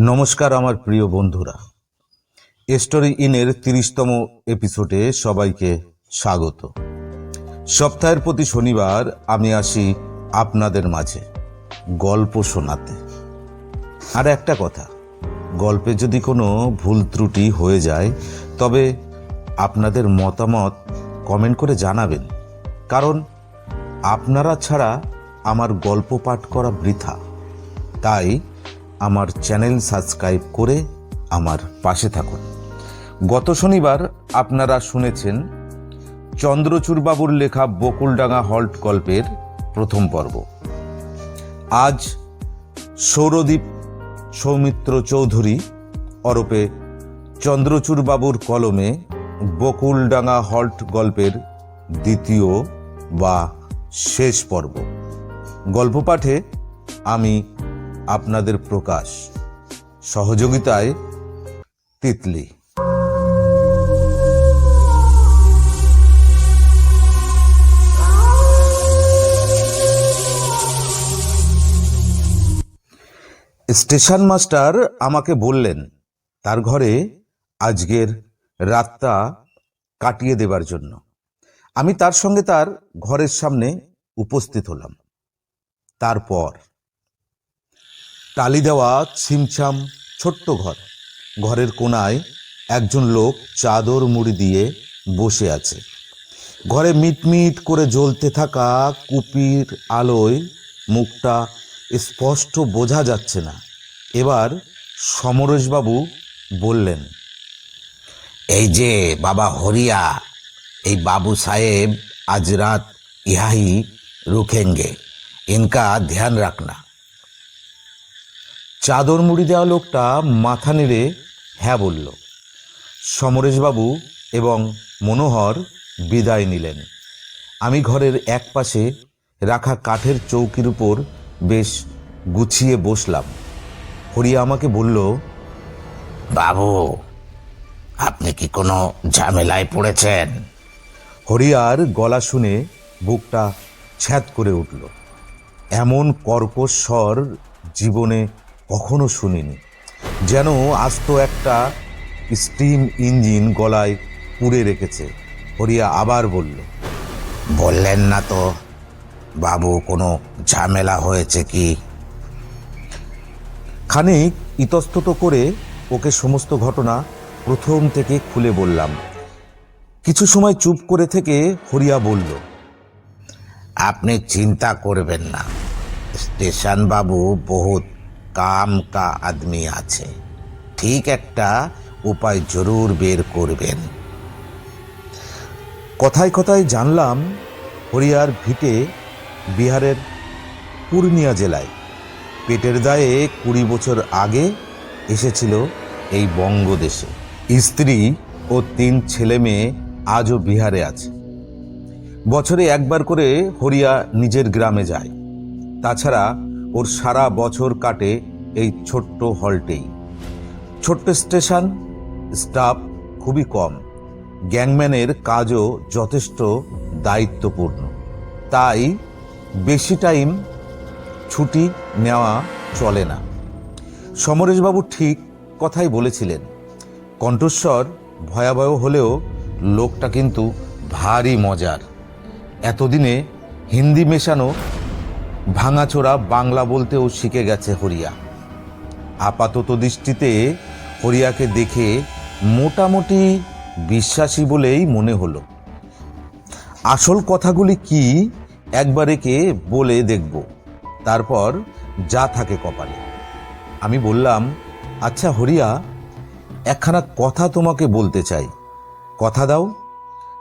নমস্কার আমার প্রিয় বন্ধুরা। স্টোরি ইনের তিরিশতম এপিসোডে সবাইকে স্বাগত। সপ্তাহের প্রতি শনিবার আমি আসি আপনাদের মাঝে গল্প শোনাতে। আর একটা কথা, গল্পে যদি কোনো ভুল ত্রুটি হয়ে যায়, তবে আপনাদের মতামত কমেন্ট করে জানাবেন। কারণ আপনারা ছাড়া আমার গল্প পাঠ করা বৃথা। তাই আমার চ্যানেল সাবস্ক্রাইব করে আমার পাশে থাকুন। গত শনিবার আপনারা শুনেছেন চন্দ্রচূড়বাবুর লেখা বকুলডাঙ্গা হল্ট গল্পের প্রথম পর্ব। আজ সৌরদীপ সৌমিত্র চৌধুরী অরপে চন্দ্রচূড়বাবুর কলমে বকুলডাঙ্গা হল্ট গল্পের দ্বিতীয় বা শেষ পর্ব। গল্প পাঠে আমি আপনাদের প্রকাশ। সহযোগিতায় তিতলি। স্টেশন মাস্টার আমাকে বললেন, তার ঘরে আজকের রাতটা কাটিয়ে দেবার জন্য। আমি তার সঙ্গে তার ঘরের সামনে উপস্থিত হলাম। তারপর টালি দেওয়া ছিমছাম ছোট্ট ঘর। ঘরের কোনায় একজন লোক চাদর মুড়ি দিয়ে বসে আছে। ঘরে মিটমিট করে জ্বলতে থাকা কুপির আলোয় মুখটা স্পষ্ট বোঝা যাচ্ছে না। এবার সমরেশবাবু বললেন, এই যে বাবা হরিয়া, এই বাবু সাহেব আজ রাত ইহাই রুখেঙ্গে। ইনকা ধ্যান রাখনা চাদর মুড়ি দেওয়া লোকটা মাথা নেড়ে হ্যাঁ বলল। সমরেশবাবু এবং মনোহর বিদায় নিলেন। আমি ঘরের এক পাশে রাখা কাঠের চৌকির উপর বেশ গুছিয়ে বসলাম। হরিয়া আমাকে বলল, বাবু, আপনি কি কোনো ঝামেলায় পড়েছেন? হরিয়ার গলা শুনে বুকটা ছ্যাদ করে উঠল। এমন কর্কশ স্বর জীবনে কখনো শুনিনি। যেন আস্ত একটা স্টিম ইঞ্জিন গলায় পুড়ে রেখেছে। হরিয়া আবার বলল, বললেন না তো, বাবু, কোনো ঝামেলা হয়েছে কি? খানিক ইতস্তত করে ওকে সমস্ত ঘটনা প্রথম থেকে খুলে বললাম। কিছু সময় চুপ করে থেকে হরিয়া বলল, আপনি চিন্তা করবেন না। স্টেশন বাবু বহুত কাম কা আদমি আছে। ঠিক একটা উপায় জরুর বের করবেন। কথায় কথায় জানলাম, হরিয়ার ভিটে বিহারের পূর্ণিয়া জেলায়। পেটের দায়ে কুড়ি বছর আগে এসেছিল এই বঙ্গদেশে। স্ত্রী ও তিন ছেলে মেয়ে আজও বিহারে আছে। বছরে একবার করে হরিয়া নিজের গ্রামে যায়। তাছাড়া ওর সারা বছর কাটে এই ছোট্ট হলটেই। ছোট্ট স্টেশন, স্টাফ খুবই কম। গ্যাংম্যানের কাজও যথেষ্ট দায়িত্বপূর্ণ। তাই বেশি টাইম ছুটি নেওয়া চলে না। সমরেশবাবু ঠিক কথাই বলেছিলেন। কণ্ঠস্বর ভয়াবহ হলেও লোকটা কিন্তু ভারী মজার। এতদিনে হিন্দি মেশানো ভাঙাচোরা বাংলা বলতেও শিখে গেছে হরিয়া। আপাতত দৃষ্টিতে হরিয়াকে দেখে মোটামুটি বিশ্বাসী বলেই মনে হলো। আসল কথাগুলি কি একবার একে বলে দেখব, তারপর যা থাকে কপালে। আমি বললাম আচ্ছা হরিয়া, একখানা কথা তোমাকে বলতে চাই। কথা দাও।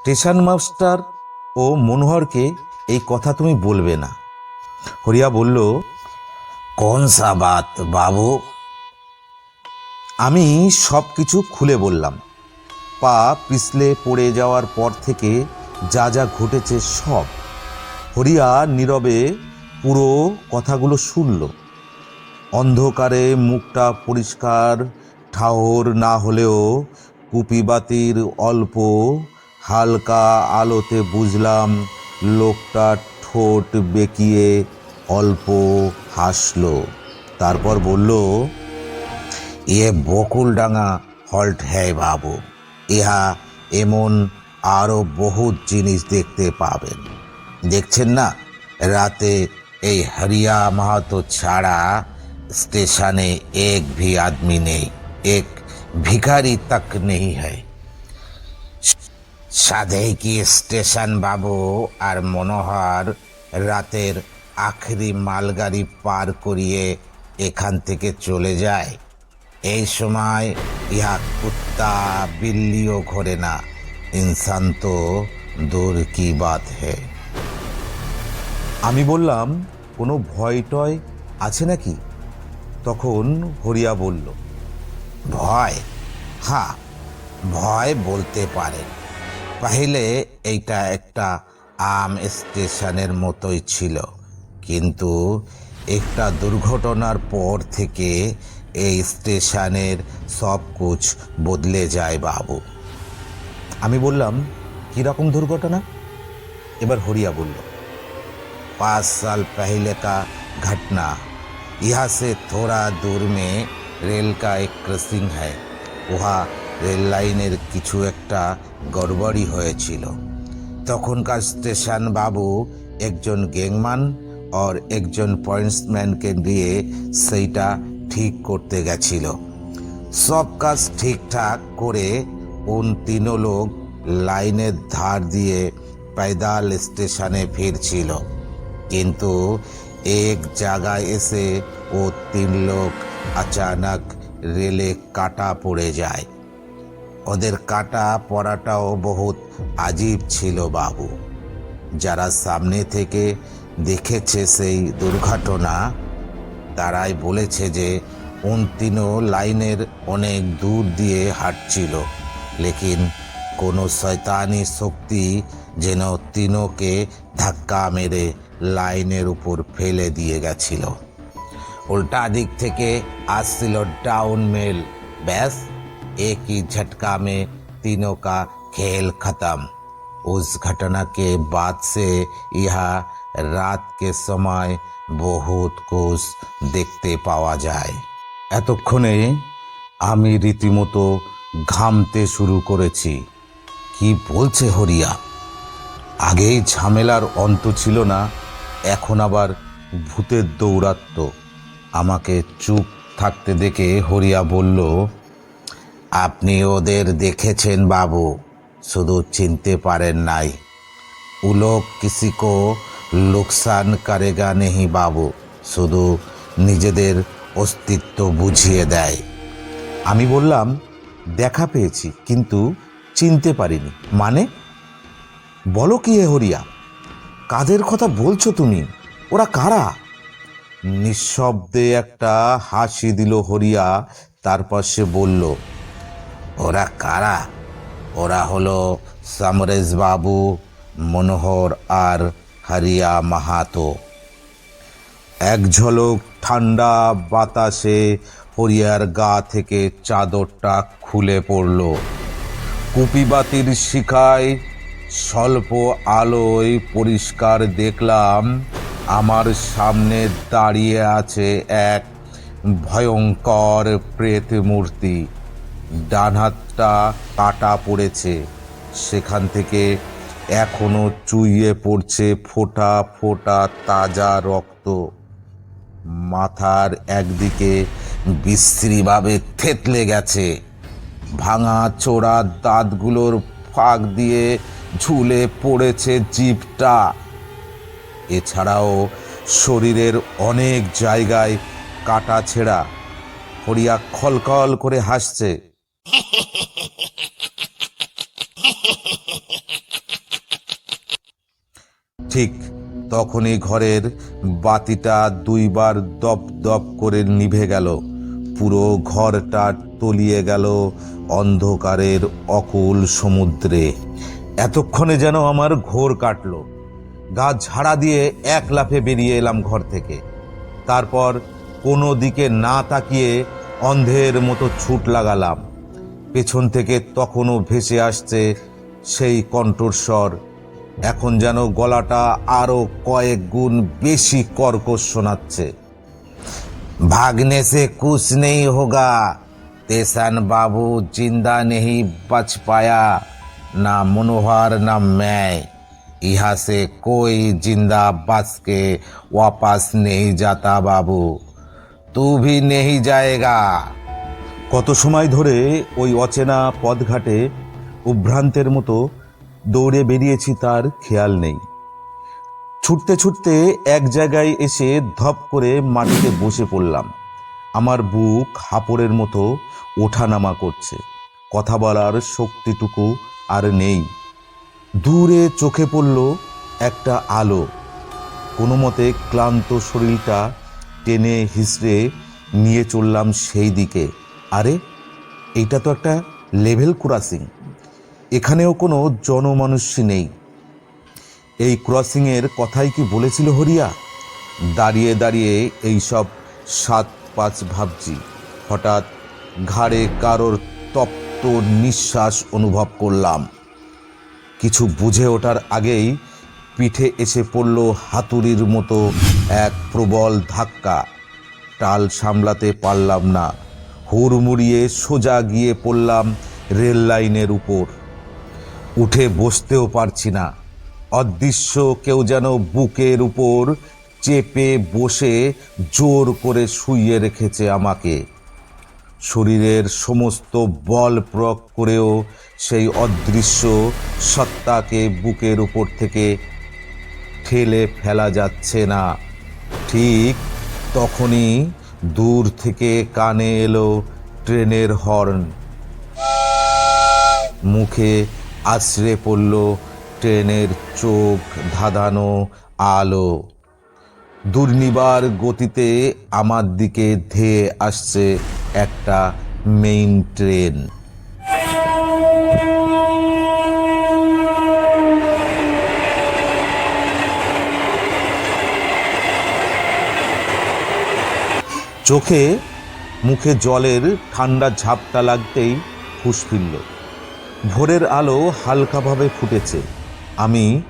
স্টেশন মাস্টার ও মনোহরকে এই কথা তুমি বলবে না। হরিয়া বলল, কোন সা বাত বাবু? আমি সব কিছু খুলে বললাম। পা পিছলে পড়ে যাওয়ার পর থেকে যা যা ঘটেছে সব, হরিয়া নীরবে পুরো কথাগুলো শুনল। অন্ধকারে মুখটা পরিষ্কার, ঠাহর না হলেও কুপিবাতির অল্প, হালকা আলোতে বুঝলাম, লোকটা ঠোঁট বেঁকিয়ে অল্প হাসলো, তারপর বলল ইয়ে বকুলডাঙ্গা হল্ট হ্যায় বাবু, ইহা এমন আরও বহুত জিনিস দেখতে পাবেন। দেখছেন না, রাতে এই হরিয়া মাহাতো ছাড়া স্টেশনে এক ভি আদমি নেই, এক ভিখারি তক নেই হ্যায়। সাধেই কি স্টেশন বাবু আর মনোহর রাতের আখরি মালগাড়ি পার করিয়ে এখান থেকে চলে যায়। এই সময় ইহা কুত্তা বিল্লিও ঘোরে না। ইনসান তো দূর কি বাত হে। আমি বললাম, কোনো ভয় টয় আছে নাকি? তখন হরিয়া বলল, ভয়? হ্যাঁ ভয় বলতে পারে। পাহিলে এইটা একটা আম স্টেশনের মতোই ছিল। কিন্তু একটা দুর্ঘটনার পর থেকে এই স্টেশনের সব কুছ বদলে যায় বাবু আমি বললাম কীরকম দুর্ঘটনা এবার হরিয়া বলল पाँच साल पहले का घटना यहाँ से थोड़ा दूर में रेल का एक क्रसिंग है উহা রেল লাইনের কিছু একটা গড়বড়ি হয়েছিল তখনকার স্টেশন বাবু একজন গ্যাংমান ওর একজন পয়েন্টসম্যানকে দিয়ে সেইটা ঠিক করতে গেছিল। সব কাজ ঠিকঠাক করে উন তিনো লোক লাইনের ধার দিয়ে পায়দাল স্টেশনে ফিরছিল। কিন্তু এক জায়গায় এসে ও তিন লোক আচানক রেলে কাটা পড়ে যায়। ওদের কাটা পড়াটাও বহুত আজীব ছিল বাবু। যারা সামনে থেকে দেখেছে সেই দুর্ঘটনা তারাই বলেছে যে উন তিনও লাইনের অনেক দূর দিয়ে হাঁটছিল লেকিন কোনো শয়তানি শক্তি যেন তিনোকে ধাক্কা মেরে লাইনের উপর ফেলে দিয়ে গেছিল उल्टा दिख থেকে আসছিল डाउन मेल बस एक ही झटका में तीनों का खेल खत्म उस घटना के बाद से यहाँ রাতকে সময় বহুত কোষ দেখতে পাওয়া যায়। এতক্ষণে আমি রীতিমতো ঘামতে শুরু করেছি। কি বলছে হরিয়া? আগেই ঝামেলার অন্ত ছিল না, এখন আবার ভূতের দৌরাত্ম আমাকে চুপ থাকতে দেখে হরিয়া বলল, আপনি ওদের দেখেছেন বাবু, শুধু চিনতে পারেন নাই। উলোক কিসিকো লোকসান কারেগা নেহি বাবু, শুধু নিজেদের অস্তিত্ব বুঝিয়ে দেয়। আমি বললাম, দেখা পেয়েছি, কিন্তু চিনতে পারিনি। মানে? বলো কি হে হরিয়া, কাদের কথা বলছো তুমি? ওরা কারা? নিঃশব্দে একটা হাসি দিল হরিয়া, তারপর সে বলল, ওরা কারা? ওরা হলো সামরেশ বাবু, মনোহর আর হরিয়া মাহাতো। এক ঝলক ঠান্ডা বাতাসে হরিয়ার গা থেকে চাদরটা খুলে পড়ল। কুপিবাতির শিখায় স্বল্প আলোয় পরিষ্কার দেখলাম, আমার সামনে দাঁড়িয়ে আছে এক ভয়ঙ্কর প্রেত মূর্তি। ডান হাতটা কাটা পড়েছে, সেখান থেকে এখনও চুইয়ে পড়ছে ফোটা ফোঁটা তাজা রক্ত। মাথার একদিকে বিশ্রীভাবে থেতলে গেছে। ভাঙা চোরা দাঁতগুলোর ফাঁক দিয়ে ঝুলে পড়েছে জিভটা। এছাড়াও শরীরের অনেক জায়গায় কাটা ছেঁড়া। হরিয়া খলখল করে হাসছে। ঠিক তখনই ঘরের বাতিটা দুইবার দপ দপ করে নিভে গেল। পুরো ঘরটা তলিয়ে গেল অন্ধকারের অকুল সমুদ্রে। এতক্ষণে যেন আমার ঘোর কাটলো। গা ঝাড়া দিয়ে এক লাফে বেরিয়ে এলাম ঘর থেকে। তারপর কোনো দিকে না তাকিয়ে অন্ধের মতো ছুট লাগালাম। পেছন থেকে তখনও ভেসে আসছে সেই কণ্ঠস্বর। এখন যেন গলাটা আরও কয়েক গুণ বেশি কর্কশ শোনাচ্ছে। ভাগনে সে কুশ নেই হোগা, তেসান বাবু জিন্দা নেহি বাঁচ পায়া, না মনোহর না ম্যায়, ইহা সে কই জিন্দা বাসকে ওয়াপাস নেই যাতা বাবু তু ভি নেহি যায়গা কত সময় ধরে ওই অচেনা পদঘাটে উভ্রান্তের মতো দৌড়ে বেরিয়েছি তার খেয়াল নেই। ছুটতে ছুটতে এক জায়গায় এসে ধপ করে মাটিতে বসে পড়লাম। আমার বুক হাঁপড়ের মতো ওঠানামা করছে। কথা বলার শক্তিটুকু আর নেই। দূরে চোখে পড়ল একটা আলো। কোনো মতে ক্লান্ত শরীরটা টেনে হিসড়ে নিয়ে চললাম সেই দিকে। আরে, এইটা তো একটা লেভেল ক্রসিং। এখানেও কোনো জনমানুষ্য নেই। এই ক্রসিংয়ের কথাই কি বলেছিল হরিয়া? দাঁড়িয়ে দাঁড়িয়ে এই সব সাত পাঁচ ভাবছি। হঠাৎ ঘাড়ে কারোর তপ্ত নিঃশ্বাস অনুভব করলাম। কিছু বুঝে ওঠার আগেই পিঠে এসে পড়ল হাতুড়ির মতো এক প্রবল ধাক্কা। টাল সামলাতে পারলাম না। হুড়মুড়িয়ে সোজা গিয়ে পড়লাম রেল লাইনের উপর। উঠে বসতেও পারছি না। অদৃশ্য কেউ যেন বুকের উপর চেপে বসে জোর করে শুইয়ে রেখেছে আমাকে। শরীরের সমস্ত বল প্রয়োগ করেও সেই অদৃশ্য সত্তাকে বুকের উপর থেকে ঠেলে ফেলা যাচ্ছে না। ঠিক তখনই দূর থেকে কানে এলো ট্রেনের হর্ন। মুখে আছড়ে পড়ল ট্রেনের চোখ, ধাঁধানো আলো। দুর্নিবার গতিতে আমার দিকে ধেয়ে আসছে একটা মেইন ট্রেন। চোখে, মুখে জলের ঠান্ডা ঝাপটা লাগতেই হুঁশ ফিরল। ভোরের আলো হালকাভাবে ফুটেছে। আমি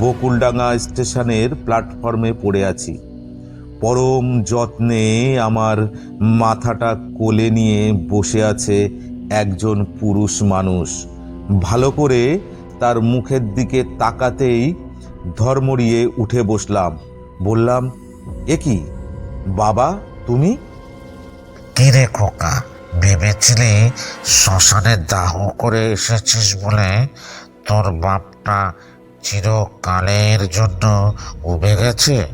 বকুলডাঙ্গা স্টেশনের প্ল্যাটফর্মে পড়ে আছি। পরম যত্নে আমার মাথাটা কোলে নিয়ে বসে আছে একজন পুরুষ মানুষ। ভালো করে তার মুখের দিকে তাকাতেই ধর্মড়িয়ে উঠে বসলাম। বললাম, এ কি? বাবা, তুমি? কিরে খোকা ভেবেছিলি শ্মশানে দাহ করে এসেছিস বলে? তোর বাপটা চিরকালের জন্য উবে গেছে?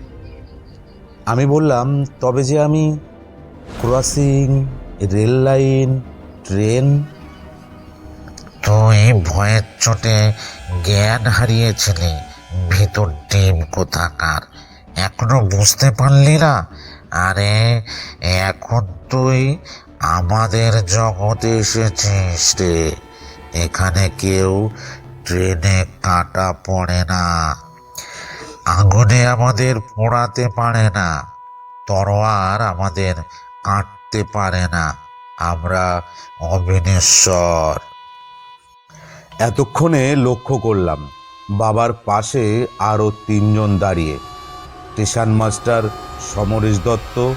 আমি বললাম তবে যে আমি ক্রসিং রেল লাইন ট্রেন। তুই ভয়ের চোটে জ্ঞান হারিয়েছিলি ভিতর ডিম কোথাকার। এখনও বুঝতে পারলি না? আরে এখন তুই আমাদের জগতে এসেছিস রে এখানে কেউ ট্রেনে কাটা পড়ে না। আগুনে আমাদের পোড়াতে পারে না। তরোয়ার আমাদের কাটতে পারে না। আমরা অবিনেশ্বর। এতক্ষণে লক্ষ্য করলাম, বাবার পাশে আরও তিনজন দাঁড়িয়ে। Station master Samaresh Dutta,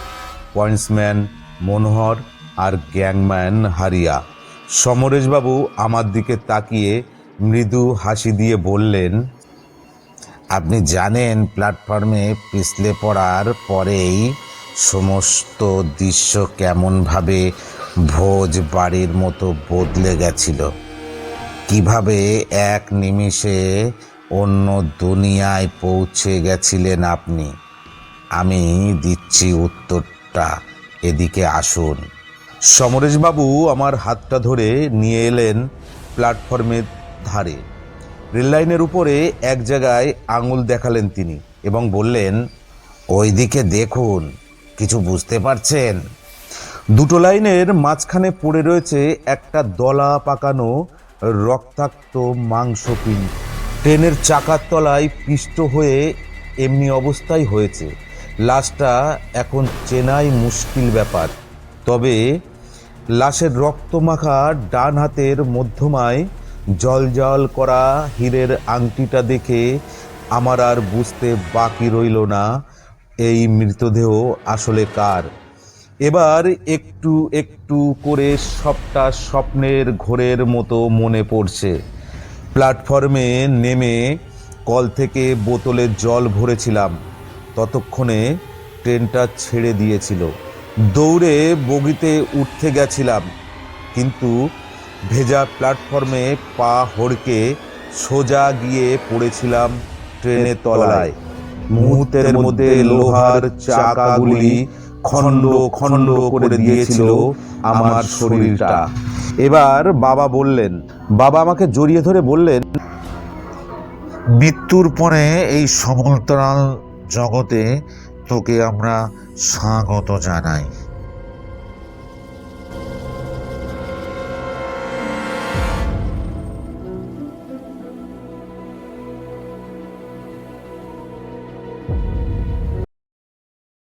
pointsman Manohar আর গ্যাংম্যান হারিয়া। সমরেশবাবু আমার দিকে তাকিয়ে মৃদু হাসি দিয়ে বললেন, আপনি জানেন, প্ল্যাটফর্মে পিছলে পড়ার পরেই সমস্ত দৃশ্য কেমনভাবে ভোজ বাড়ির মতো বদলে গেছিল। কীভাবে এক নিমিষে অন্য দুনিয়ায় পৌঁছে গেছিলেন আপনি? আমি দিচ্ছি উত্তরটা। এদিকে আসুন। সমরেশবাবু আমার হাতটা ধরে নিয়ে এলেন প্ল্যাটফর্মের ধারে। রেললাইনের উপরে এক জায়গায় আঙুল দেখালেন তিনি এবং বললেন, ওইদিকে দেখুন, কিছু বুঝতে পারছেন? দুটো লাইনের মাঝখানে পড়ে রয়েছে একটা দলা পাকানো রক্তাক্ত মাংসপিণ্ড। ট্রেনের চাকার তলায় পিষ্ট হয়ে এমনি অবস্থায় হয়েছে। লাশটা এখন চেনাই মুশকিল ব্যাপার। তবে লাশের রক্তমাখা ডান হাতের মধ্যমায় জল করা হীরের আংটিটা দেখে আমার আর বুঝতে বাকি রইল না, এই মৃতদেহ আসলে কার? এবার একটু একটু করে সবটা স্বপ্নের ঘোরের মতো মনে পড়ছে। প্ল্যাটফর্মে নেমে কল থেকে বোতলে জল ভরেছিলাম। ততক্ষণে ট্রেনটা ছেড়ে দিয়েছিল। দৌড়ে বগিতে উঠতে গেছিলাম কিন্তু ভেজা প্ল্যাটফর্মে পা হড়কে সোজা গিয়ে পড়েছিলাম ট্রেনের তলায়। মুহূর্তের মধ্যে লোহার চাকাগুলি খণ্ড খণ্ড করে দিয়েছিল আমার শরীরটা। এবার বাবা বললেন বাবা আমাকে জড়িয়ে ধরে বললেন মৃত্যুর পরে এই সমন্তরাল জগতে তোকে আমরা স্বাগত জানাই।